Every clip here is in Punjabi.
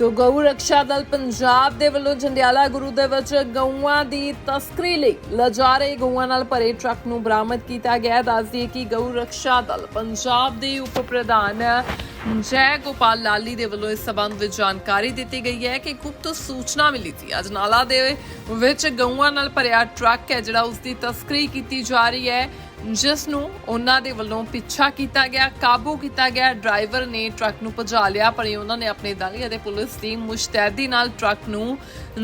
ਸੋ ਗਊ ਰੱਖਿਆ ਦਲ ਪੰਜਾਬ ਦੇ ਵੱਲੋਂ ਜੰਡਿਆਲਾ ਗੁਰੂ ਦੇ ਵਿੱਚ ਗਊਆਂ ਦੀ ਤਸਕਰੀ ਲਈ ਲਜਾ ਰਹੇ ਗਊਆਂ ਨਾਲ ਭਰੇ ਟਰੱਕ ਨੂੰ ਬਰਾਮਦ ਕੀਤਾ ਗਿਆ। ਹੈ ਦੱਸਦੀ ਕਿ ਗਊ ਰੱਖਿਆ ਦਲ ਪੰਜਾਬ ਦੇ ਉਪ ਪ੍ਰਧਾਨ ਜੈ ਗੋਪਾਲ ਲਾਲੀ ਦੇ ਵੱਲੋਂ ਇਸ ਸਬੰਧ ਵਿੱਚ ਜਾਣਕਾਰੀ ਦਿੱਤੀ ਗਈ ਹੈ ਕਿ ਗੁਪਤ ਸੂਚਨਾ ਮਿਲੀ ਸੀ। ਅਜਨਾਲਾ ਦੇ ਵਿੱਚ ਗਊਆਂ ਨਾਲ ਭਰਿਆ ਟਰੱਕ ਹੈ, ਜਿਹੜਾ ਉਸ ਦੀ ਤਸਕਰੀ ਕੀਤੀ ਜਾ ਰਹੀ ਹੈ। ਜਿਸ ਨੂੰ ਉਹਨਾਂ ਦੇ ਵੱਲੋਂ ਪਿੱਛਾ ਕੀਤਾ ਗਿਆ, ਕਾਬੂ ਕੀਤਾ ਗਿਆ, ਡਰਾਈਵਰ ਨੇ ਟਰੱਕ ਨੂੰ ਭਜਾ ਲਿਆ ਪਰ ਉਹਨਾਂ ਨੇ ਆਪਣੇ ਦਲ ਅਤੇ ਪੁਲਿਸ ਦੀ ਮੁਸ਼ਤੈਦੀ ਨਾਲ ਟਰੱਕ ਨੂੰ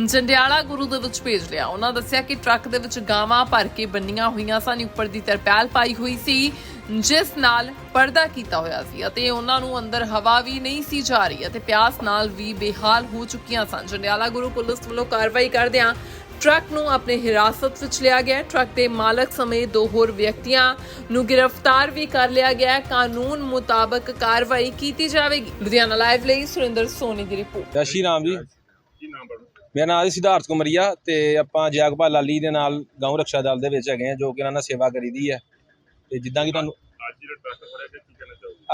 ਜੰਡਿਆਲਾ ਗੁਰੂ ਦੇ ਵਿੱਚ ਭੇਜ ਲਿਆ। ਉਹਨਾਂ ਦੱਸਿਆ ਕਿ ਟਰੱਕ ਦੇ ਵਿੱਚ ਗਾਵਾਂ ਭਰ ਕੇ ਬੰਨੀਆਂ ਹੋਈਆਂ ਸਨ, ਉੱਪਰ ਦੀ ਤਰਪਾਲ ਪਾਈ ਹੋਈ ਸੀ, ਜਿਸ ਨਾਲ ਪਰਦਾ ਕੀਤਾ ਹੋਇਆ ਸੀ ਅਤੇ ਉਹਨਾਂ ਨੂੰ ਅੰਦਰ ਹਵਾ ਵੀ ਨਹੀਂ ਸੀ ਜਾ ਰਹੀ ਅਤੇ ਪਿਆਸ ਨਾਲ ਵੀ ਬੇਹਾਲ ਹੋ ਚੁੱਕੀਆਂ ਸਨ। ਜੰਡਿਆਲਾ ਗੁਰੂ ਪੁਲਿਸ ਵੱਲੋਂ ਕਾਰਵਾਈ ਕਰਦਿਆਂ ਟਰੱਕ ਨੂੰ ਆਪਣੇ ਹਿਰਾਸਤ ਵਿੱਚ ਲਿਆ ਗਿਆ ਟਰੱਕ ਦੇ ਮਾਲਕ ਸਮੇਤ ਦੋ ਹੋਰ ਵਿਅਕਤੀਆਂ ਨੂੰ ਗ੍ਰਿਫਤਾਰ ਵੀ ਕਰ ਲਿਆ ਗਿਆ ਹੈ। ਕਾਨੂੰਨ ਮੁਤਾਬਕ ਕਾਰਵਾਈ ਕੀਤੀ ਜਾਵੇਗੀ। ਲੁਧਿਆਣਾ ਲਾਈਵ ਲਈ ਸੁਰਿੰਦਰ ਸੋਨੀ ਦੀ ਰਿਪੋਰਟ। ਜੈ ਸ਼੍ਰੀ ਰਾਮ ਜੀ। ਮੇਰਾ ਨਾਮ ਹੈ ਸਿਧਾਰਥ ਕੁਮਰੀਆ ਤੇ ਆਪਾਂ ਜਗਪਾਲ ਲਾਲੀ ਦੇ ਨਾਲ ਗਾਉਂ ਰੱਖਿਆ ਦਲ ਦੇ ਵਿੱਚ ਹੈਗੇ ਆ ਜੋ ਕਿ ਇਹਨਾਂ ਨਾਲ ਸੇਵਾ ਕਰੀਦੀ ਹੈ। ਤੇ ਜਿੱਦਾਂ ਕਿ ਤੁਹਾਨੂੰ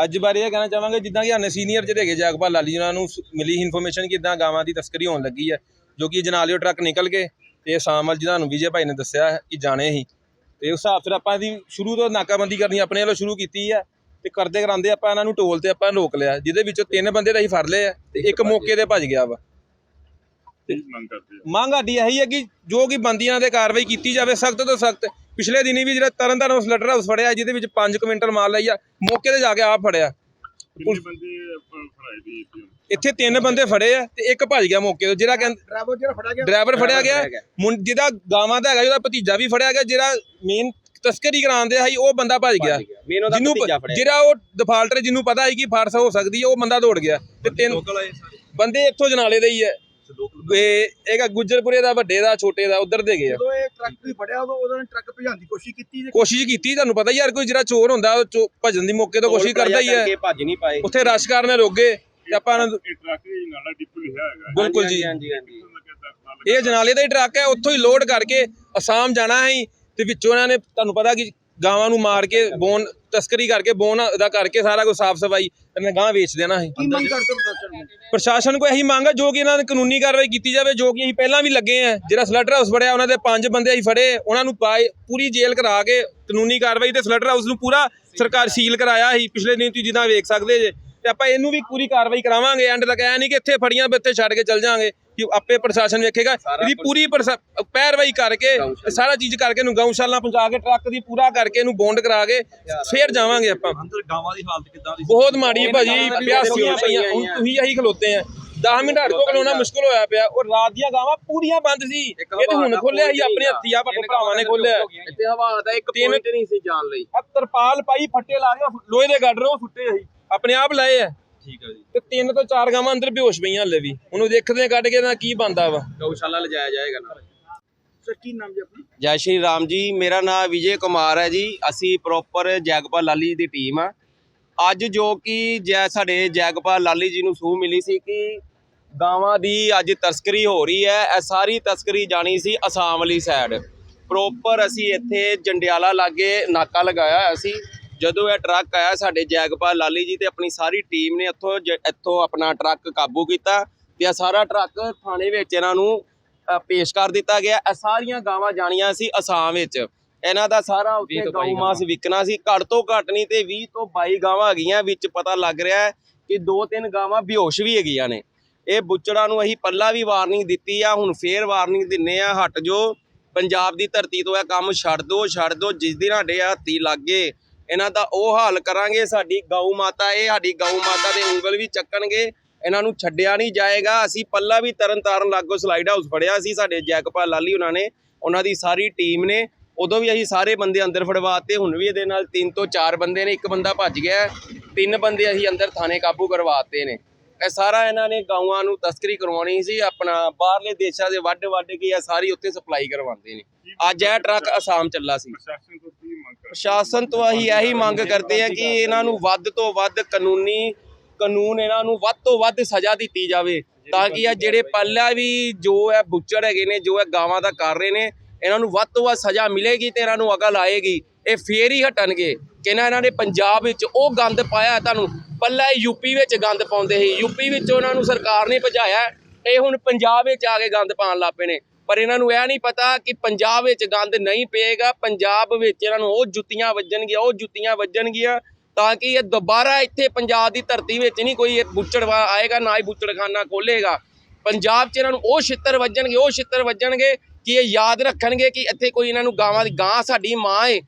ਅੱਜ ਬਾਰੇ ਇਹ ਕਹਿਣਾ ਚਾਹਾਂਗੇ, ਜਿੱਦਾਂ ਕਿ ਹਾਨੇ ਸੀਨੀਅਰ ਜਿਹੜੇ ਹੈਗੇ ਜਗਪਾਲ ਲਾਲੀ, ਉਹਨਾਂ ਨੂੰ ਮਿਲੀ ਇਨਫੋਰਮੇਸ਼ਨ ਕਿ ਇਦਾਂ ਗਾਵਾਂ ਦੀ ਤਸਕਰੀ ਹੋਣ ਲੱਗੀ ਹੈ, ਜੋ ਕਿ ਜਨਾਲਿਓ ਟਰੱਕ ਨਿਕਲ ਗਏ। ਤੇ ਸ਼ਾਮ ਵੱਲ ਜਿਹਨਾਂ ਨੂੰ ਵਿਜੇ ਭਾਈ ਨੇ ਦੱਸਿਆ ਕਿ ਜਾਣੇ ਸੀ। ਤੇ ਉਸ ਹਿਸਾਬ ਸਿਰ ਆਪਾਂ ਦੀ ਸ਼ੁਰੂ ਤੋਂ ਨਾਕਾਬੰਦੀ ਕਰਨੀ ਆਪਣੇ ਵੱਲੋਂ ਸ਼ੁਰੂ ਕੀਤੀ ਹੈ ਤੇ ਕਰਦੇ ਕਰਾਂਦੇ ਆਪਾਂ ਇਹਨਾਂ ਨੂੰ ਟੋਲ ਤੇ ਆਪਾਂ ਰੋਕ ਲਿਆ ਜਿਹਦੇ ਵਿੱਚੋਂ ਤਿੰਨ ਬੰਦੇ ਤਾਂ ਅਸੀਂ ਫੜ ਲਏ ਆ ਤੇ ਇੱਕ ਮੌਕੇ ਤੇ ਭੱਜ ਗਿਆ ਵਾ। ਮੰਗ ਕਰਦੇ ਮੰਗ ਇਹੀ ਹੈ ਕਿ ਜੋ ਕਿ ਬੰਦੀਆਂ ਤੇ ਕਾਰਵਾਈ ਕੀਤੀ ਜਾਵੇ ਸਖਤ ਤੋਂ ਸਖਤ। ਪਿਛਲੇ ਦਿਨੀ ਵੀ ਜਿਹੜਾ ਤਰਨਤਾਰਨ ਸਲਟਰ ਹਾਊਸ ਫੜਿਆ ਜਿਹਦੇ ਵਿੱਚ 5 ਕੁਇੰਟਲ ਮਾਲ ਲਈ ਆ ਮੌਕੇ ਤੇ ਜਾ ਕੇ ਆਪ ਫੜਿਆ। ਕਿੰਨੇ ਬੰਦੇ ਆਪਾਂ ਫੜਾਏ ਦੀ ਇੱਥੇ। ਤਿੰਨ ਬੰਦੇ ਫੜੇ ਆ ਤੇ ਇੱਕ ਭੱਜ ਗਿਆ ਮੌਕੇ ਤੋਂ ਜਿਹੜਾ ਕਹਿੰਦਾ ਡਰਾਈਵਰ ਜਿਹੜਾ ਫੜਿਆ ਗਿਆ। ਡਰਾਈਵਰ ਫੜਿਆ ਗਿਆ। ਮੁੰ- ਜਿਹਦਾ ਗਾਵਾਂ ਦਾ ਹੈਗਾ ਜਿਹਦਾ ਭਤੀਜਾ ਵੀ ਫੜਿਆ ਗਿਆ ਜਿਹੜਾ ਮੇਨ ਤਸਕਰੀ ਕਰਾਉਂਦੇ ਸੀ ਉਹ ਬੰਦਾ ਭੱਜ ਗਿਆ। ਜਿਹਨੂੰ ਜਿਹੜਾ ਉਹ ਡਿਫਾਲਟਰ ਜਿਹਨੂੰ ਪਤਾ ਸੀ ਕਿ ਫਾਰਸ ਹੋ ਸਕਦੀ ਹੈ ਉਹ ਬੰਦਾ ਦੌੜ ਗਿਆ। ਤੇ ਤਿੰਨ ਬੰਦੇ ਇੱਥੋਂ ਜਨਾਲੇ ਦੇ ਹੀ ਹੈ ਇਹ ਇੱਕ ਗੁੱਜਰਪੁਰੇ ਦਾ ਵੱਡੇ ਦਾ ਛੋਟੇ ਦਾ ਉਧਰ ਦੇ ਗਏ ਆ। ਜਦੋਂ ਟਰੱਕ ਵੀ ਫੜਿਆ ਉਦੋਂ ਉਹਨਾਂ ਨੇ ਟਰੱਕ ਭਜਾਉਣ ਦੀ ਕੋਸ਼ਿਸ਼ ਕੀਤੀ ਤੇ ਕੋਸ਼ਿਸ਼ ਕੀਤੀ ਤੁਹਾਨੂੰ ਪਤਾ ਯਾਰ ਕੋਈ ਜਿਹੜਾ ਚੋਰ ਹੁੰਦਾ ਉਹ ਚੋ- ਭੱਜਣ ਦੀ ਮੌਕੇ ਤੋਂ ਕੋਸ਼ਿਸ਼ ਕਰਦਾ ਹੀ ਹੈ। ਭੱਜ ਨਹੀਂ ਪਾਏ। ਉੱਥੇ ਰਸ਼ ਕਰਨੇ ਰੋਗੇ ਤੇ ਆਪਾਂ ਇਹਨਾਂ ਨੂੰ- ਇਹ ਟਰੱਕ ਹੀ ਨਾਲਾ ਡਿਪੂ ਲਿਖਿਆ ਹੈਗਾ। ਬਿਲਕੁਲ ਜੀ। ਹਾਂਜੀ ਹਾਂਜੀ ਇਹ ਜਨਾਲੇ ਦਾ ਹੀ ਟਰੱਕ ਹੈ ਉੱਥੋਂ ਹੀ ਲੋਡ ਕਰਕੇ ਅਸਾਮ ਜਾਣਾ ਹੈ ਤੇ ਵਿੱਚੋਂ ਇਹਨਾਂ ਨੇ ਤੁਹਾਨੂੰ ਪਤਾ ਕਿ ਗਾਵਾਂ ਨੂੰ ਮਾਰ ਕੇ ਬੋਨ ਤਸਕਰੀ ਕਰਕੇ ਬੋਨ ਦਾ ਕਰਕੇ ਸਾਰਾ ਕੁਝ ਸਾਫ਼ ਸਫ਼ਾਈ ਤੇ ਗਾਂ ਵੇਚ ਦੇਣਾ ਹੈ ਕੀ ਮੰਗ ਕਰਦੇ ਪ੍ਰਸ਼ਾਸਨ ਨੂੰ? ਪ੍ਰਸ਼ਾਸਨ ਕੋ ਇਹੀ ਮੰਗ ਹੈ ਜੋ ਕਿ ਇਹਨਾਂ ਨੇ ਕਾਨੂੰਨੀ ਕਾਰਵਾਈ ਕੀਤੀ ਜਾਵੇ ਜੋ ਕਿ ਅਸੀਂ ਪਹਿਲਾਂ ਵੀ ਲੱਗੇ ਆ ਜਿਹੜਾ ਸਲਟਰ ਹਾਊਸ ਫੜਿਆ ਉਹਨਾਂ ਦੇ ਪੰਜ ਬੰਦੇ ਅਸੀਂ ਫੜੇ ਉਹਨਾਂ ਨੂੰ ਪਾਏ ਪੂਰੀ ਜੇਲ੍ਹ ਕਰਾ ਕੇ ਕਾਨੂੰਨੀ ਕਾਰਵਾਈ ਤੇ ਸਲਟਰ ਹਾਊਸ ਨੂੰ ਪੂਰਾ ਸਰਕਾਰ ਸੀਲ ਕਰਾਇਆ ਸੀ ਪਿਛਲੇ ਦਿਨ ਤੁਸੀਂ ਜਿੱਦਾਂ ਵੇਖ ਸਕਦੇ ਜੇ। ਤੇ ਆਪਾਂ ਇਹਨੂੰ ਵੀ ਪੂਰੀ ਕਾਰਵਾਈ ਕਰਾਵਾਂਗੇ। ਐਂਡ ਤੱਕ ਐ ਨਹੀਂ ਕਿ ਇੱਥੇ ਫੜੀਆਂ ਵੀ ਇੱਥੇ ਛੱਡ ਕੇ ਚੱਲ ਜਾਾਂਗੇ ਕਿ ਆਪੇ ਪ੍ਰਸ਼ਾਸਨ ਵੇਖੇਗਾ। ਇਹਦੀ ਪੂਰੀ ਪੈਰਵਾਈ ਕਰਕੇ ਸਾਰਾ ਚੀਜ਼ ਕਰਕੇ ਇਹਨੂੰ ਗਊਸ਼ਾਲਾ ਪਹੁੰਚਾ ਕੇ ਟਰੱਕ ਦੀ ਪੂਰਾ ਕਰਕੇ ਇਹਨੂੰ ਬੌਂਡ ਕਰਾ ਕੇ ਫੇਰ ਜਾਵਾਂਗੇ ਆਪਾਂ। ਅੰਦਰ ਗਾਵਾਂ ਦੀ ਹਾਲਤ ਕਿੱਦਾਂ ਦੀ ਬਹੁਤ ਮਾੜੀ ਹੈ ਭਾਜੀ ਪਿਆਸੀਆਂ ਪਈਆਂ। ਹੁਣ ਤੁਸੀਂ ਇਹੀ ਖਲੋਤੇ ਆ। 10 ਮਿੰਟ ਹਟ ਕੋ ਖਲੋਣਾ ਮੁਸ਼ਕਲ ਹੋਇਆ ਪਿਆ। ਉਹ ਰਾਤ ਦੀਆਂ ਗਾਵਾਂ ਪੂਰੀਆਂ ਬੰਦ ਸੀ। ਇਹ ਤੇ ਹੁਣ ਖੋਲਿਆ ਸੀ ਆਪਣੇ ਹੱਥੀ ਆ ਵੱਡੇ ਭਰਾਵਾਂ ਨੇ ਖੋਲਿਆ। ਇੱਥੇ ਹਵਾ ਦਾ ਇੱਕ ਪੁਆਇੰਟ ਨਹੀਂ ਸੀ ਜਾਣ ਲਈ। ਆ ਤਰਪਾਲ ਪਾਈ ਫੱਟੇ ਲਾ ਕੇ ਲੋਹੇ ਦੇ ਗੱਡਰ ਉਹ ਸੁੱਟੇ ਸੀ। ਆਪਣੇ ਆਪ ਲਾਏ ਆ। ਠੀਕ ਹੈ ਜੀ। ਤੇ ਤਿੰਨ ਤੋਂ ਚਾਰ ਗਾਵਾਂ ਅੰਦਰ ਬੇਹੋਸ਼ ਪਈਆਂ ਹਲੇ ਵੀ। ਉਹਨੂੰ ਦੇਖਦੇ ਆ ਕੱਢ ਕੇ ਨਾ ਕੀ ਬੰਦਾ ਵਾ। ਗਊਸ਼ਾਲਾ ਲਿਜਾਇਆ ਜਾਏਗਾ ਨਾਲ ਸਰ ਕੀ ਨਾਮ ਜੀ ਆਪਣਾ? ਜੈ ਸ਼੍ਰੀ ਰਾਮ ਜੀ ਮੇਰਾ ਨਾਮ ਵਿਜੇ ਕੁਮਾਰ ਹੈ ਜੀ। ਅਸੀਂ ਪ੍ਰੋਪਰ ਜੈਗਪਾਲ ਲਾਲੀ ਦੀ ਟੀਮ ਆ। ਅੱਜ ਜੋ ਕਿ ਜੈ ਸਾਡੇ ਜੈਗਪਾਲ ਲਾਲੀ ਜੀ ਨੂੰ ਸੂਹ ਮਿਲੀ ਸੀ ਕਿ ਗਾਵਾਂ ਦੀ ਅੱਜ ਤਸਕਰੀ ਹੋ ਰਹੀ ਹੈ। ਇਹ ਸਾਰੀ ਤਸਕਰੀ ਜਾਣੀ ਸੀ ਅਸਾਮ ਵਾਲੀ ਸਾਈਡ ਪ੍ਰੋਪਰ ਅਸੀਂ ਇੱਥੇ ਜੰਡਿਆਲਾ ਲਾਗੇ ਨਾਕਾ ਲਗਾਇਆ ਹੋਇਆ ਸੀ। ਜਦੋਂ ਇਹ ਟਰੱਕ ਆਇਆ ਸਾਡੇ ਜੈਗਪਾਲ ਲਾਲੀ ਜੀ ਤੇ ਆਪਣੀ ਸਾਰੀ ਟੀਮ ਨੇ ਇੱਥੋਂ ਇੱਥੋਂ ਆਪਣਾ ਟਰੱਕ ਕਾਬੂ ਕੀਤਾ ਤੇ ਇਹ ਸਾਰਾ ਟਰੱਕ ਥਾਣੇ ਵਿੱਚ ਇਹਨਾਂ ਨੂੰ ਪੇਸ਼ ਕਰ ਦਿੱਤਾ ਗਿਆ। ਇਹ ਸਾਰੀਆਂ ਗਾਵਾਂ ਜਾਣੀਆਂ ਸੀ ਅਸਾਮ ਵਿੱਚ। ਇਹਨਾਂ ਦਾ ਸਾਰਾ ਉੱਥੇ ਗਊ ਮਾਸ ਵਿਕਣਾ ਸੀ। ਘੱਟ ਤੋਂ ਘੱਟ ਨਹੀਂ ਤੇ 20 ਤੋਂ 22 ਗਾਵਾਂ ਹੈਗੀਆਂ ਵਿੱਚ ਪਤਾ ਲੱਗ ਰਿਹਾ ਕਿ ਦੋ ਤਿੰਨ ਗਾਵਾਂ ਬੇਹੋਸ਼ ਵੀ ਹੈਗੀਆਂ ਨੇ। ਇਹ ਬੁੱਚੜਾਂ ਨੂੰ ਅਸੀਂ ਪੱਲਾ ਵੀ ਵਾਰਨਿੰਗ ਦਿੱਤੀ ਆ ਹੁਣ ਫੇਰ ਵਾਰਨਿੰਗ ਦਿੰਨੇ ਆ ਹਟ ਜੋ ਪੰਜਾਬ ਦੀ ਧਰਤੀ ਤੋਂ ਇਹ ਕੰਮ ਛੱਡ ਦੋ ਛੱਡ ਦੋ। ਜਿਸ ਦਿਨ ਸਾਡੇ ਹੱਥੀ ਲੱਗੇ ਇਹਨਾਂ ਦਾ ਉਹ ਹਾਲ ਕਰਾਂਗੇ, ਸਾਡੀ ਗਊ ਮਾਤਾ ਇਹ, ਸਾਡੀ ਗਊ ਮਾਤਾ ਦੇ ਉਂਗਲ ਵੀ ਚੱਕਣਗੇ, ਇਹਨਾਂ ਨੂੰ ਛੱਡਿਆ ਨਹੀਂ ਜਾਏਗਾ। ਅਸੀਂ ਪੱਲਾ ਵੀ ਤਰਨ ਤਾਰਨ ਲਾਗੋ ਸਲਾਈਡ ਹਾਊਸ ਫੜਿਆ ਸੀ, ਸਾਡੇ ਜੈਕਪਾਲ ਲਾਲੀ ਉਹਨਾਂ ਨੇ, ਉਹਨਾਂ ਦੀ ਸਾਰੀ ਟੀਮ ਨੇ। ਉਦੋਂ ਵੀ ਅਸੀਂ ਸਾਰੇ ਬੰਦੇ ਅੰਦਰ ਫੜਵਾਤੇ, ਹੁਣ ਵੀ ਇਹਦੇ ਨਾਲ ਤਿੰਨ ਤੋਂ ਚਾਰ ਬੰਦੇ ਨੇ, ਇੱਕ ਬੰਦਾ ਭੱਜ ਗਿਆ ਤਿੰਨ ਬੰਦੇ ਅਸੀਂ ਅੰਦਰ ਥਾਣੇ ਕਾਬੂ ਕਰਵਾਤੇ ਨੇ। ਇਹ ਸਾਰਾ ਇਹਨਾਂ ਨੇ ਗਾਵਾਂ ਨੂੰ ਤਸਕਰੀ ਕਰਵਾਉਣੀ ਸੀ, ਆਪਣਾ ਬਾਹਰਲੇ ਦੇਸ਼ਾਂ ਦੇ ਵੱਡ ਵੱਡ ਕੇ ਇਹ ਸਾਰੀ ਉੱਥੇ ਸਪਲਾਈ ਕਰਵਾਉਂਦੇ ਨੇ। ਅੱਜ ਇਹ ਟਰੱਕ ਅਸਾਮ ਚੱਲਾ ਸੀ। ਪ੍ਰਸ਼ਾਸਨ ਤੋਂ ਅਸੀਂ ਇਹੀ ਮੰਗ ਕਰਦੇ ਹਾਂ ਕਿ ਇਹਨਾਂ ਨੂੰ ਵੱਧ ਤੋਂ ਵੱਧ ਕਾਨੂੰਨੀ, ਕਾਨੂੰਨ ਇਹਨਾਂ ਨੂੰ ਵੱਧ ਤੋਂ ਵੱਧ ਸਜ਼ਾ ਦਿੱਤੀ ਜਾਵੇ ਤਾਂ ਕਿ ਇਹ ਜਿਹੜੇ ਪਹਿਲਾਂ ਵੀ ਜੋ ਹੈ ਬੁੱਚੜ ਹੈਗੇ ਨੇ, ਜੋ ਹੈ ਗਾਵਾਂ ਦਾ ਕਰ ਰਹੇ ਨੇ, ਇਹਨਾਂ ਨੂੰ ਵੱਧ ਤੋਂ ਵੱਧ ਸਜ਼ਾ ਮਿਲੇਗੀ ਤੇ ਇਹਨਾਂ ਨੂੰ ਅਕਲ ਆਏਗੀ। ਇਹ ਫੇਰ ਹੀ ਹਟਣਗੇ ਕਿ ਇਹਨਾਂ ਨੇ ਪੰਜਾਬ ਵਿੱਚ ਉਹ ਗੰਦ ਪਾਇਆ ਤੁਹਾਨੂੰ ਪੱਲਾ ਯੂਪੀ ਵਿੱਚ ਗੰਦ ਪਾਉਂਦੇ ਸੀ ਯੂਪੀ ਵਿੱਚ ਉਹਨਾਂ ਨੂੰ ਸਰਕਾਰ ਨੇ ਭਜਾਇਆ, ਇਹ ਹੁਣ ਪੰਜਾਬ ਵਿੱਚ ਆ ਕੇ ਗੰਦ ਪਾਉਣ ਲੱਗ ਪਏ ਨੇ। ਪਰ ਇਹਨਾਂ ਨੂੰ ਇਹ ਨਹੀਂ ਪਤਾ ਕਿ ਪੰਜਾਬ ਵਿੱਚ ਗੰਦ ਨਹੀਂ ਪਏਗਾ ਪੰਜਾਬ ਵਿੱਚ ਇਹਨਾਂ ਨੂੰ ਉਹ ਜੁੱਤੀਆਂ ਵੱਜਣਗੀਆਂ ਉਹ ਜੁੱਤੀਆਂ ਵੱਜਣਗੀਆਂ ਤਾਂ ਕਿ ਇਹ ਦੁਬਾਰਾ ਇੱਥੇ ਪੰਜਾਬ ਦੀ ਧਰਤੀ ਵਿੱਚ ਨਹੀਂ ਕੋਈ ਬੁੱਚੜਵਾ ਆਏਗਾ ਨਾ ਹੀ ਬੁੱਚੜਖਾਨਾ ਖੋਲੇਗਾ ਪੰਜਾਬ 'ਚ ਇਹਨਾਂ ਨੂੰ ਉਹ ਛਿੱਤਰ ਵੱਜਣਗੇ ਉਹ ਛਿੱਤਰ ਵੱਜਣਗੇ ਕਿ ਇਹ ਯਾਦ ਰੱਖਣਗੇ ਕਿ ਇੱਥੇ ਕੋਈ ਇਹਨਾਂ ਨੂੰ ਗਾਵਾਂ ਦੀ ਗਾਂ ਸਾਡੀ ਮਾਂ ਏ।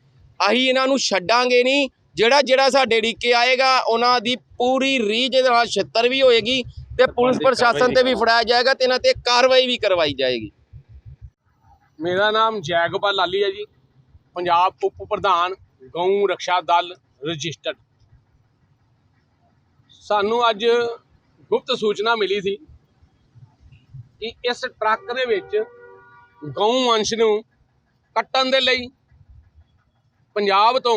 ਅਸੀਂ ਇਹਨਾਂ ਨੂੰ ਛੱਡਾਂਗੇ ਨਹੀਂ। ਜਿਹੜਾ ਜਿਹੜਾ ਸਾਡੇ ਡੀਕੇ ਆਏਗਾ ਉਹਨਾਂ ਦੀ ਪੂਰੀ ਦੇ ਨਾਲ ਛਿੱਤਰ ਵੀ ਹੋਏਗੀ ਤੇ ਪੁਲਿਸ ਪ੍ਰਸ਼ਾਸਨ ਤੇ ਵੀ ਫੜਾਇਆ ਜਾਏਗਾ ਤੇ ਇਹਨਾਂ ਤੇ ਕਾਰਵਾਈ ਵੀ ਕਰਵਾਈ ਜਾਏਗੀ। ਮੇਰਾ ਨਾਮ ਜੈਗੋਪਾਲ ਲਾਲੀ ਹੈ ਜੀ। ਪੰਜਾਬ ਉਪ ਪ੍ਰਧਾਨ ਗਊ ਰੱਖਿਆ ਦਲ ਰਜਿਸਟਰਡ। ਸਾਨੂੰ ਅੱਜ ਗੁਪਤ ਸੂਚਨਾ ਮਿਲੀ ਸੀ ਕਿ ਇਸ ਟਰੱਕ ਦੇ ਵਿੱਚ ਗਊ ਵੰਸ਼ ਨੂੰ ਕੱਟਣ ਦੇ ਲਈ ਪੰਜਾਬ ਤੋਂ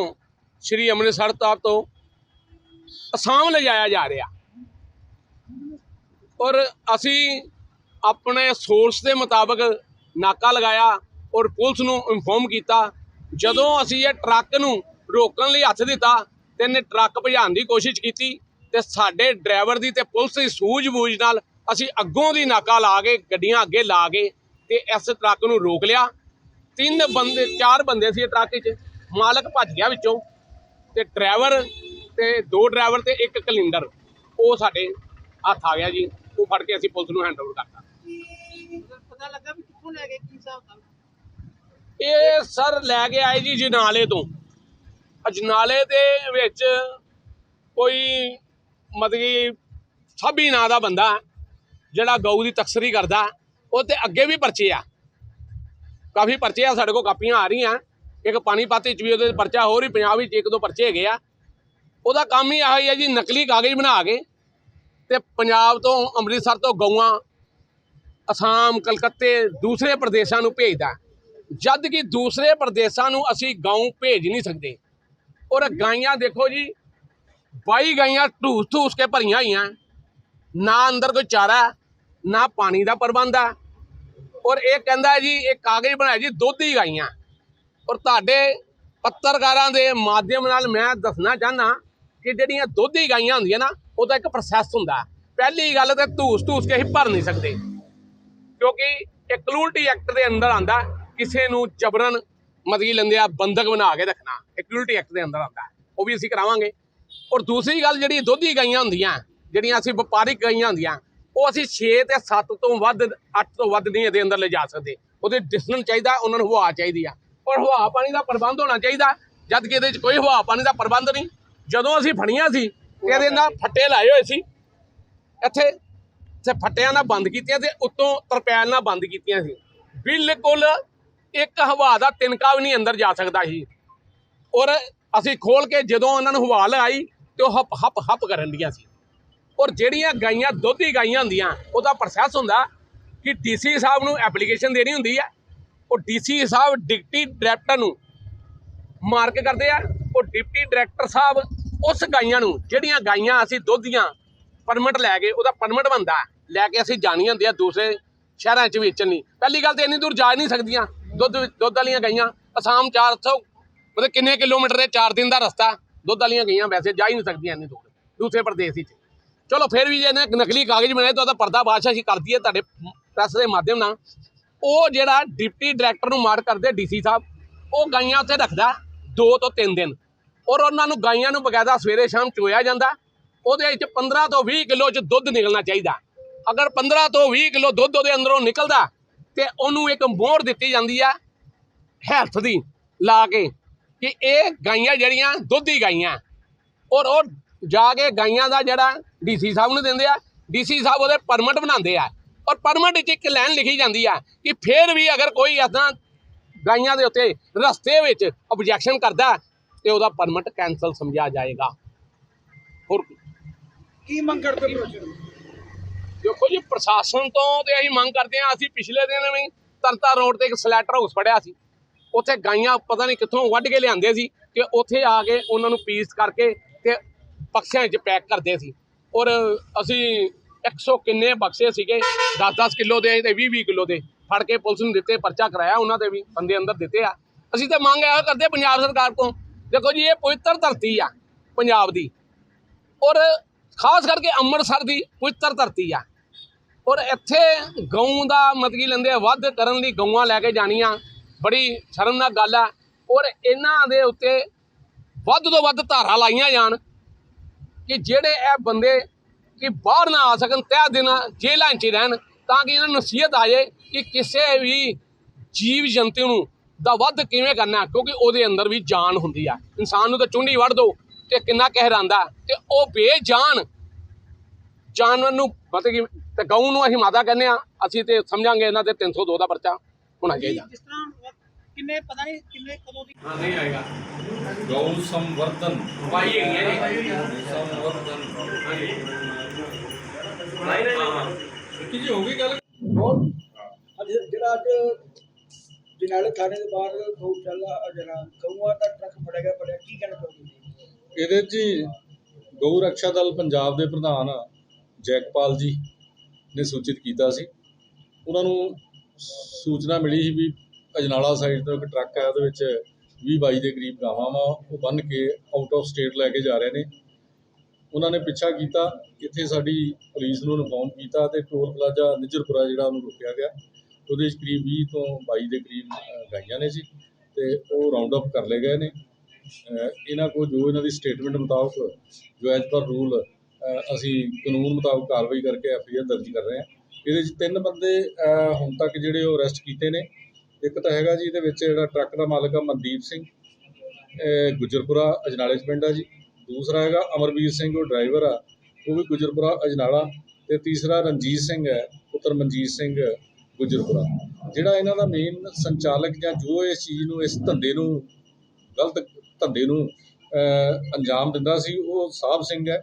ਸ਼੍ਰੀ ਅੰਮ੍ਰਿਤਸਰ ਸਾਹਿਬ ਤੋਂ ਅਸਾਮ ਲਿਜਾਇਆ ਜਾ ਰਿਹਾ। ਔਰ ਅਸੀਂ ਆਪਣੇ ਸੋਰਸ ਦੇ ਮੁਤਾਬਕ ਨਾਕਾ ਲਗਾਇਆ ਔਰ ਪੁਲਿਸ ਨੂੰ ਇਨਫੋਰਮ ਕੀਤਾ। ਜਦੋਂ ਅਸੀਂ ਇਹ ਟਰੱਕ ਨੂੰ ਰੋਕਣ ਲਈ ਹੱਥ ਦਿੱਤਾ ਤੇ ਇਹਨੇ ਟਰੱਕ ਭਜਾਉਣ ਦੀ ਕੋਸ਼ਿਸ਼ ਕੀਤੀ ਤੇ ਸਾਡੇ ਡਰਾਈਵਰ ਦੀ ਤੇ ਪੁਲਿਸ ਦੀ ਸੂਝ-ਬੂਝ ਨਾਲ ਅਸੀਂ ਅੱਗੋਂ ਦੀ ਨਾਕਾ ਲਾ ਕੇ, ਗੱਡੀਆਂ ਅੱਗੇ ਲਾ ਕੇ ਤੇ ਇਸ ਟਰੱਕ ਨੂੰ ਰੋਕ ਲਿਆ। ਤਿੰਨ ਬੰਦੇ, ਚਾਰ ਬੰਦੇ ਸੀ ਇਹ ਟਰੱਕ 'ਚ ਮਾਲਕ ਭੱਜ ਗਿਆ ਵਿੱਚੋਂ ਤੇ ਡਰਾਈਵਰ ਤੇ ਦੋ ਡਰਾਈਵਰ ਤੇ ਇੱਕ ਕਲਿੰਡਰ। ਉਹ ਸਾਡੇ ਹੱਥ ਆ ਗਿਆ ਜੀ। ਉਹ ਫੜ ਕੇ ਅਸੀਂ ਪੁਲਿਸ ਨੂੰ ਹੈਂਡਓਵਰ ਕਰਤਾ। ਪਤਾ ਲੱਗਾ ਵੀ ਕਿੱਥੋਂ ਲੈ ਗਏ, ਕੀ ਹਿਸਾਬ ਦਾ ਇਹ ਸਰ ਲੈ ਕੇ ਆਏ ਜੀ ਜਨਾਲੇ ਤੋਂ। ਅਜਨਾਲੇ ਦੇ ਵਿੱਚ ਕੋਈ ਮਤਲਬ ਕਿ ਸਾਬੀ ਨਾਂ ਦਾ ਬੰਦਾ ਜਿਹੜਾ ਗਊ ਦੀ ਤਕਸਰੀ ਕਰਦਾ ਉਹ ਤੇ ਅੱਗੇ ਵੀ ਪਰਚੇ ਆ। ਕਾਫੀ ਪਰਚੇ ਆ, ਸਾਡੇ ਕੋਲ ਕਾਪੀਆਂ ਆ ਰਹੀਆਂ। ਇੱਕ ਪਾਣੀਪਤ ਵਿੱਚ ਵੀ ਉਹਦੇ ਪਰਚਾ, ਹੋਰ ਹੀ ਪੰਜਾਬ ਵਿੱਚ ਇੱਕ ਦੋ ਪਰਚੇ ਹੈਗੇ ਆ। ਉਹਦਾ ਕੰਮ ਹੀ ਆਹੀ ਹੈ ਜੀ, ਨਕਲੀ ਕਾਗਜ਼ ਬਣਾ ਕੇ ਤੇ ਪੰਜਾਬ ਤੋਂ ਅੰਮ੍ਰਿਤਸਰ ਤੋਂ ਗਊਆਂ ਅਸਾਮ, ਕਲਕੱਤੇ ਦੂਸਰੇ ਪ੍ਰਦੇਸ਼ਾਂ ਨੂੰ ਭੇਜਦਾ। ਜਦ ਕਿ ਦੂਸਰੇ ਪ੍ਰਦੇਸ਼ਾਂ ਨੂੰ ਅਸੀਂ ਗਊ ਭੇਜ ਨਹੀਂ ਸਕਦੇ। ਔਰ ਗਾਈਆਂ ਦੇਖੋ ਜੀ 22 ਗਾਈਆਂ ਢੂਸ ਢੂਸ ਕੇ ਭਰੀਆਂ ਹੋਈਆਂ। ਨਾ ਅੰਦਰ ਕੋਈ ਚਾਰਾ, ਨਾ ਪਾਣੀ ਦਾ ਪ੍ਰਬੰਧ ਹੈ ਔਰ ਇਹ ਕਹਿੰਦਾ ਜੀ, ਇਹ ਕਾਗਜ਼ ਬਣਾਇਆ ਜੀ, ਦੁੱਧ ਹੀ ਗਾਈਆਂ। ਔਰ ਤੁਹਾਡੇ ਪੱਤਰਕਾਰਾਂ ਦੇ ਮਾਧਿਅਮ ਨਾਲ ਮੈਂ ਦੱਸਣਾ ਚਾਹਨਾ ਕਿ ਜਿਹੜੀਆਂ ਦੁੱਧ ਹੀ ਗਾਈਆਂ ਹੁੰਦੀਆਂ ਨਾ ਉਹਦਾ ਇੱਕ ਪ੍ਰੋਸੈਸ ਹੁੰਦਾ। ਪਹਿਲੀ ਗੱਲ ਤੇ ਧੂਸ ਧੂਸ ਕੇ ਅਸੀਂ ਭਰ ਨਹੀਂ ਸਕਦੇ। ਕਿਉਂਕਿ ਇਹ ਕਲੂਲਟੀ ਐਕਟ ਦੇ ਅੰਦਰ ਆਂਦਾ ਕਿਸੇ ਨੂੰ ਜਬਰਨ ਮਤਲਬ ਲੈਂਦੇ ਆ ਬੰਦਕ ਬਣਾ ਕੇ ਰੱਖਣਾ ਇਹ ਕਲੂਲਟੀ ਐਕਟ ਦੇ ਅੰਦਰ ਆਂਦਾ ਉਹ ਵੀ ਅਸੀਂ ਕਰਾਵਾਂਗੇ। ਔਰ ਦੂਸਰੀ ਗੱਲ ਜਿਹੜੀ ਦੁੱਧੀ ਗਾਈਆਂ ਹੁੰਦੀਆਂ, ਜਿਹੜੀਆਂ ਅਸੀਂ ਵਪਾਰਿਕ ਗਾਈਆਂ ਹੁੰਦੀਆਂ, ਉਹ ਅਸੀਂ 6 ਤੇ 7 ਤੋਂ ਵੱਧ 8 ਤੋਂ ਵੱਧ ਨਹੀਂ ਇਹਦੇ ਅੰਦਰ ਲਿਜਾ ਸਕਦੇ। ਉਹਦੇ ਡਿਸਟੈਂਸ ਚਾਹੀਦਾ, ਉਹਨਾਂ ਨੂੰ ਹਵਾ ਚਾਹੀਦੀ ਆ। ਔਰ ਹਵਾ ਪਾਣੀ ਦਾ ਪ੍ਰਬੰਧ ਹੋਣਾ ਚਾਹੀਦਾ, ਜਦ ਕਿ ਇਹਦੇ ਵਿੱਚ ਕੋਈ ਹਵਾ ਪਾਣੀ ਦਾ ਪ੍ਰਬੰਧ ਨਹੀਂ। ਜਦੋਂ ਅਸੀਂ ਫੜੀਆਂ ਸੀ, ਤੇ ਇਹਦੇ ਨਾਲ ਫੱਟੇ ਲਾਏ ਹੋਏ ਸੀ। ਇੱਥੇ ਤੇ ਫੱਟਿਆਂ ਨਾਲ ਬੰਦ ਕੀਤੀਆਂ ਤੇ ਉੱਤੋਂ ਤਰਪੈਲ ਨਾਲ ਬੰਦ ਕੀਤੀਆਂ ਸੀ। ਬਿਲਕੁਲ ਇੱਕ ਹਵਾ ਦਾ ਤਿਨਕਾ ਵੀ ਨਹੀਂ ਅੰਦਰ ਜਾ ਸਕਦਾ ਸੀ। ਔਰ ਅਸੀਂ ਖੋਲ ਕੇ ਜਦੋਂ ਉਹਨਾਂ ਨੂੰ ਹਵਾ ਲਗਾਈ ਤੇ ਉਹ ਹੱਪ ਹੱਪ ਹੱਪ ਕਰਨ ਦੀਆਂ ਸੀ। ਔਰ ਜਿਹੜੀਆਂ ਗਾਈਆਂ, ਦੁੱਧੀ ਗਾਈਆਂ ਹੁੰਦੀਆਂ, ਉਹਦਾ ਪ੍ਰੋਸੈਸ ਹੁੰਦਾ ਕਿ ਡੀਸੀ ਸਾਹਿਬ ਨੂੰ ਐਪਲੀਕੇਸ਼ਨ ਦੇਣੀ ਹੁੰਦੀ ਹੈ ਉਹ ਡੀਸੀ ਸਾਹਿਬ ਡਿਪਟੀ ਡਾਇਰੈਕਟਰ ਨੂੰ ਮਾਰਕ ਕਰਦੇ ਆ। ਉਹ ਡਿਪਟੀ ਡਾਇਰੈਕਟਰ ਸਾਹਿਬ ਉਸ ਗਾਈਆਂ ਨੂੰ, ਜਿਹੜੀਆਂ ਗਾਈਆਂ ਅਸੀਂ ਦੁੱਧ ਦੀਆਂ ਪਰਮਿਟ ਲੈ ਕੇ ਉਹਦਾ ਪਰਮਿਟ ਬੰਦਾ ਲੈ ਕੇ ਅਸੀਂ ਜਾਣੀ ਹੁੰਦੀ ਆ ਦੂਸਰੇ ਸ਼ਹਿਰਾਂ 'ਚ ਵੇਚਣ ਲਈ। ਪਹਿਲੀ ਗੱਲ ਤੇ ਇੰਨੀ ਦੂਰ ਜਾ ਹੀ ਨਹੀਂ ਸਕਦੀਆਂ। ਦੁੱਧ ਦੁੱਧ ਵਾਲੀਆਂ ਗਈਆਂ। ਅਸਾਮ 400 ਮਤਲਬ ਕਿੰਨੇ ਕਿਲੋਮੀਟਰ ਦੇ 4 ਦਿਨ ਦਾ ਰਸਤਾ। ਦੁੱਧ ਵਾਲੀਆਂ ਗਈਆਂ, ਵੈਸੇ ਜਾ ਹੀ ਨਹੀਂ ਸਕਦੀਆਂ ਇੰਨੀ ਦੂਰ। ਦੂਸਰੇ ਪ੍ਰਦੇਸ਼ ਵਿੱਚ। ਚਲੋ ਫਿਰ ਵੀ ਜੇ ਇਹਨੇ ਨਕਲੀ ਕਾਗਜ਼ ਬਣਾਏ ਤਾਂ ਉਹਦਾ ਪਰਦਾ ਬਾਦਸ਼ਾਹ ਅਸੀਂ ਕਰਦੀ ਹੈ ਤੁਹਾਡੇ ਪ੍ਰੈਸ ਦੇ ਮਾਧਿਅਮ ਨਾਲ। ਉਹ ਜਿਹੜਾ ਡਿਪਟੀ ਡਾਇਰੈਕਟਰ ਨੂੰ ਮਾਰ ਕਰਦੇ ਡੀਸੀ ਸਾਹਿਬ, ਉਹ ਗਾਈਆਂ ਉੱਥੇ ਰੱਖਦਾ 2 ਤੋਂ 3 ਦਿਨ। ਔਰ ਉਹਨਾਂ ਨੂੰ ਗਾਈਆਂ ਨੂੰ ਬਕਾਇਦਾ ਸਵੇਰੇ ਸ਼ਾਮ ਚੋਇਆ ਜਾਂਦਾ। ਉਹਦੇ ਵਿੱਚ 15 ਤੋਂ 20 ਕਿਲੋ ਚ ਦੁੱਧ ਨਿਕਲਣਾ ਚਾਹੀਦਾ। ਅਗਰ 15 ਤੋਂ 20 ਕਿਲੋ ਦੁੱਧ ਉਹਦੇ ਅੰਦਰੋਂ ਨਿਕਲਦਾ ਤੇ ਉਹਨੂੰ ਇੱਕ ਮੋਹਰ ਦਿੱਤੀ ਜਾਂਦੀ ਆ ਹੈਲਥ ਦੀ ਲਾ ਕੇ ਕਿ ਇਹ ਗਾਈਆਂ ਜਿਹੜੀਆਂ ਦੁੱਧੀ ਗਾਈਆਂ। ਔਰ ਉਹ ਜਾ ਕੇ ਗਾਈਆਂ ਦਾ ਜਿਹੜਾ ਡੀਸੀ ਸਾਹਿਬ ਨੂੰ ਦਿੰਦੇ ਆ ਡੀਸੀ ਸਾਹਿਬ ਉਹਦੇ ਪਰਮਿਟ ਬਣਾਉਂਦੇ ਆ। ਔਰ ਪਰਮਿਟ ਵਿੱਚ ਇੱਕ ਲਾਈਨ ਲਿਖੀ ਜਾਂਦੀ ਆ ਕਿ ਫੇਰ ਵੀ ਅਗਰ ਕੋਈ ਏਦਾਂ ਗਾਈਆਂ ਦੇ ਉੱਤੇ ਰਸਤੇ ਵਿੱਚ ਆਬਜੈਕਸ਼ਨ ਕਰਦਾ ਤੇ ਉਹਦਾ ਪਰਮਿਟ ਕੈਨਸਲ ਸਮਝਿਆ ਜਾਏਗਾ। ਹੋਰ ਕੀ ਮੰਗ ਕਰਦੇ ਪ੍ਰਸ਼ਾਸਨ ਦੇਖੋ ਜੀ, ਪ੍ਰਸ਼ਾਸਨ ਤੋਂ ਤੇ ਅਸੀਂ ਮੰਗ ਕਰਦੇ ਹਾਂ, ਅਸੀਂ ਪਿਛਲੇ ਦਿਨ ਵੀ ਤਰਤਾ ਰੋਡ ਤੇ ਇੱਕ ਸਲੈਟਰ ਹਾਊਸ ਫੜਿਆ ਸੀ। ਉੱਥੇ ਗਾਈਆਂ ਪਤਾ ਨਹੀਂ ਕਿੱਥੋਂ ਵੱਢ ਕੇ ਲਿਆਂਦੇ ਸੀ ਕਿ ਉੱਥੇ ਆ ਕੇ ਉਹਨਾਂ ਨੂੰ ਪੀਸ ਕਰਕੇ ਤੇ ਬਕਸਿਆਂ 'ਚ ਪੈਕ ਕਰਦੇ ਸੀ। ਔਰ ਅਸੀਂ 100 ਕਿੰਨੇ ਬਕਸੇ ਸੀਗੇ 10-10 ਕਿਲੋ ਦੇ ਤੇ 20-20 ਕਿਲੋ ਦੇ। ਫੜ ਕੇ ਪੁਲਿਸ ਨੂੰ ਦਿੱਤੇ, ਪਰਚਾ ਕਰਾਇਆ ਉਹਨਾਂ ਦੇ ਵੀ, ਬੰਦੇ ਅੰਦਰ ਦਿੱਤੇ ਆ। ਅਸੀਂ ਤਾਂ ਮੰਗ ਇਹ ਕਰਦੇ ਪੰਜਾਬ ਸਰਕਾਰ ਤੋਂ ਦੇਖੋ ਜੀ, ਇਹ ਪਵਿੱਤਰ ਧਰਤੀ ਆ, ਪੰਜਾਬ ਦੀ। ਔਰ ਖਾਸ ਕਰਕੇ ਅੰਮ੍ਰਿਤਸਰ ਦੀ ਪਵਿੱਤਰ ਧਰਤੀ ਆ। ਔਰ ਇੱਥੇ ਗਊ ਦਾ ਮਤਲਬ ਕਿ ਲੈਂਦੇ ਵੱਧ ਕਰਨ ਲਈ ਗਊਆਂ ਲੈ ਕੇ ਜਾਣੀਆਂ, ਬੜੀ ਸ਼ਰਮਨਾਕ ਗੱਲ ਆ। ਔਰ ਇਹਨਾਂ ਦੇ ਉੱਤੇ ਵੱਧ ਤੋਂ ਵੱਧ ਧਾਰਾ ਲਾਈਆਂ ਜਾਣ ਕਿ ਜਿਹੜੇ ਇਹ ਬੰਦੇ ਕਿ ਬਾਹਰ ਨਾ ਆ ਸਕਣ, ਤਹਿ ਦਿਨ ਜੇਲ੍ਹਾਂ 'ਚ ਰਹਿਣ, ਤਾਂ ਕਿ ਇਹਨਾਂ ਨੂੰ ਨਸੀਹਤ ਆ ਜਾਏ ਕਿ ਕਿਸੇ ਵੀ ਜੀਵ ਜੰਤੂ ਨੂੰ ਦਾ ਵੱਧ ਕਿਵੇਂ ਕਰਨਾ, ਕਿਉਂਕਿ ਉਹਦੇ ਅੰਦਰ ਵੀ ਜਾਨ ਹੁੰਦੀ ਆ। ਇਨਸਾਨ ਨੂੰ ਤਾਂ ਚੁੰਡੀ ਵੜ ਦੋ ਤੇ ਕਿੰਨਾ ਕਹਿਰ ਆਂਦਾ ਤੇ ਉਹ ਬੇਜਾਨ ਜਾਨਵਰ ਨੂੰ ਮਤਲਬ ਕਿ ਤੇ ਗਊ ਨੂੰ ਅਸੀਂ ਮਾਤਾ ਕਹਿੰਦੇ ਆ ਅਸੀਂ ਤੇ ਸਮਝਾਂਗੇ ਇਹਨਾਂ ਤੇ 302 ਦਾ ਪਰਚਾ ਹੋਣਾ ਚਾਹੀਦਾ। ਜਿਸ ਤਰ੍ਹਾਂ ਕਿੰਨੇ ਪਤਾ ਨਹੀਂ ਕਿੰਨੇ ਕਦੋਂ ਦੀ ਹਾਂ ਨਹੀਂ ਆਏਗਾ। ਗਊ ਸੰਵਰਧਨ। ਵਾਈ ਹੈਗੀ ਹੈ ਜੀ। ਸੰਵਰਧਨ। ਨਹੀਂ ਨਹੀਂ ਕੀ ਜੀ ਹੋ ਗਈ ਗੱਲ? ਅੱਜ ਜਿਹੜਾ ਅੱਜ ਜਨਾਲੇ ਥਾਣੇ ਦੇ ਬਾਹਰ ਗਊਸ਼ਾਲਾ ਜਿਹੜਾ ਗਊਆਂ ਦਾ ਟਰੱਕ ਫੜਿਆ ਗਿਆ ਫੜਿਆ ਕੀ ਕਹਿਣਾ ਚਾਹੁੰਦੇ ਜੀ ਇਹਦੇ 'ਚ ਜੀ ਗਊ ਰੱਖਿਆ ਦਲ ਪੰਜਾਬ ਦੇ ਪ੍ਰਧਾਨ ਜੈਕਪਾਲ ਜੀ ਨੇ ਸੂਚਿਤ ਕੀਤਾ ਸੀ। ਉਹਨਾਂ ਨੂੰ ਸੂਚਨਾ ਮਿਲੀ ਸੀ ਵੀ ਅਜਨਾਲਾ ਸਾਈਡ ਤੋਂ ਇੱਕ ਟਰੱਕ ਹੈ ਉਹਦੇ ਵਿੱਚ 20 22 ਦੇ ਕਰੀਬ ਗਾਵਾਂ ਵਾ, ਉਹ ਬੰਨ ਕੇ ਆਊਟ ਆਫ ਸਟੇਟ ਲੈ ਕੇ ਜਾ ਰਹੇ ਨੇ। ਉਹਨਾਂ ਨੇ ਪਿੱਛਾ ਕੀਤਾ, ਇੱਥੇ ਸਾਡੀ ਪੁਲਿਸ ਨੂੰ ਇਨਫੋਰਮ ਕੀਤਾ ਤੇ ਟੋਲ ਪਲਾਜ਼ਾ ਨਿਜਰਪੁਰਾ ਜਿਹੜਾ ਉਹਨੂੰ ਰੋਕਿਆ ਗਿਆ। ਉਹਦੇ ਵਿੱਚ ਕਰੀਬ 20 ਤੋਂ 22 ਦੇ ਕਰੀਬ ਗਾਈਆਂ ਨੇ ਜੀ ਤੇ ਉਹ ਰਾਉਂਡ ਅਪ ਕਰ ਲਏ ਗਏ ਨੇ। ਇਹਨਾਂ ਕੋਲ ਜੋ ਇਹਨਾਂ ਦੀ ਸਟੇਟਮੈਂਟ ਮੁਤਾਬਕ ਜੋ ਐਜ਼ ਪਰ ਰੂਲ ਅਸੀਂ ਕਾਨੂੰਨ ਮੁਤਾਬਕ ਕਾਰਵਾਈ ਕਰਕੇ ਐਫ ਆਈ ਆਰ ਦਰਜ ਕਰ ਰਹੇ ਹਾਂ। ਇਹਦੇ ਵਿੱਚ ਤਿੰਨ ਬੰਦੇ ਹੁਣ ਤੱਕ ਜਿਹੜੇ ਉਹ ਅਰੈਸਟ ਕੀਤੇ ਨੇ। ਇੱਕ ਤਾਂ ਹੈਗਾ ਜੀ ਇਹਦੇ ਵਿੱਚ ਜਿਹੜਾ ਟਰੱਕ ਦਾ ਮਾਲਕ ਆ ਮਨਦੀਪ ਸਿੰਘ ਅ, ਗੁਜਰਪੁਰਾ ਅਜਨਾਲੇ 'ਚ ਪਿੰਡ ਆ ਜੀ। ਦੂਸਰਾ ਹੈਗਾ ਅਮਰਵੀਰ ਸਿੰਘ ਉਹ ਡਰਾਈਵਰ ਆ। ਉਹ ਵੀ ਗੁਜਰਪੁਰਾ ਅਜਨਾਲਾ। ਤੇ ਤੀਸਰਾ ਰਣਜੀਤ ਸਿੰਘ ਹੈ ਪੁੱਤਰ ਮਨਜੀਤ ਸਿੰਘ ਗੁਜਰਪੁਰਾ। ਜਿਹੜਾ ਇਹਨਾਂ ਦਾ ਮੇਨ ਸੰਚਾਲਕ ਜਾਂ ਜੋ ਇਸ ਚੀਜ਼ ਨੂੰ ਇਸ ਧੰਦੇ ਨੂੰ ਗਲਤ ਧੰਦੇ ਨੂੰ ਅੰਜਾਮ ਦਿੰਦਾ ਸੀ ਉਹ ਸਾਹਿਬ ਸਿੰਘ ਹੈ।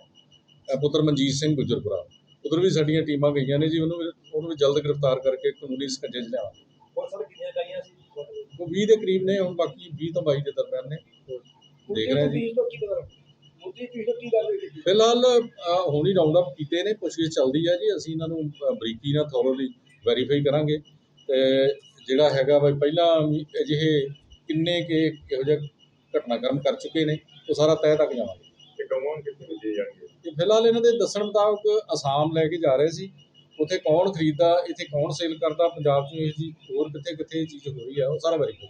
ਪੁੱਤਰ ਮਨਜੀਤ ਸਿੰਘ ਗੁਜਰਪੁਰਾ। ਉਧਰ ਵੀ ਸਾਡੀਆਂ ਟੀਮਾਂ ਗਈਆਂ ਨੇ ਜੀ ਉਹਨੂੰ ਉਹਨੂੰ ਵੀ ਜਲਦ ਗ੍ਰਿਫਤਾਰ ਕਰਕੇ ਕਾਨੂੰਨੀ ਸਕੰਜੇ 'ਚ ਲਿਆਵਾਂਗੇ। ਬਹੁਤ ਸਾਰੇ ਕਿੰਨੀਆਂ ਗਾਈਆਂ ਸੀ? ਉਹ 20 ਦੇ ਕਰੀਬ ਨੇ ਹੁਣ ਬਾਕੀ 20 ਤੋਂ 22 ਦੇ ਦਰਮਿਆਨ ਨੇ। ਦੇਖ ਰਹੇ ਹਾਂ ਜੀ ਫਿਲਹਾਲ ਹੁਣ ਹੀ ਰਾਉਂਡ ਅਪ ਕੀਤੇ ਨੇ ਪੁੱਛਗਿੱਛ ਚੱਲਦੀ ਹੈ ਜੀ ਅਸੀਂ ਇਹਨਾਂ ਨੂੰ ਬਰੀਕੀ ਨਾਲ ਥੋਰੋਲੀ ਵੈਰੀਫਾਈ ਕਰਾਂਗੇ। ਤੇ ਜਿਹੜਾ ਹੈਗਾ ਵਾ ਪਹਿਲਾਂ ਅਜਿਹੇ ਕਿੰਨੇ ਕੇ ਇਹੋ ਜਿਹੇ ਘਟਨਾਕ੍ਰਮ ਕਰ ਚੁੱਕੇ ਨੇ ਉਹ ਸਾਰਾ ਤਹਿ ਤੱਕ ਜਾਵਾਂਗੇ। ਤੇ ਗਊਆਂ ਕਿੱਥੇ ਜਾਣਗੇ? ਫਿਲਹਾਲ ਇਹਨਾਂ ਦੇ ਦੱਸਣ ਮੁਤਾਬਕ ਅਸਾਮ ਲੈ ਕੇ ਜਾ ਰਹੇ ਸੀ। ਉੱਥੇ ਕੌਣ ਖਰੀਦਦਾ, ਇੱਥੇ ਕੌਣ ਸੇਲ ਕਰਦਾ, ਪੰਜਾਬ 'ਚ ਇਹ ਜੀ ਹੋਰ ਕਿੱਥੇ ਕਿੱਥੇ ਇਹ ਚੀਜ਼ ਹੋ ਰਹੀ ਆ ਉਹ ਸਾਰਾ ਵੈਰੀਫਾਈ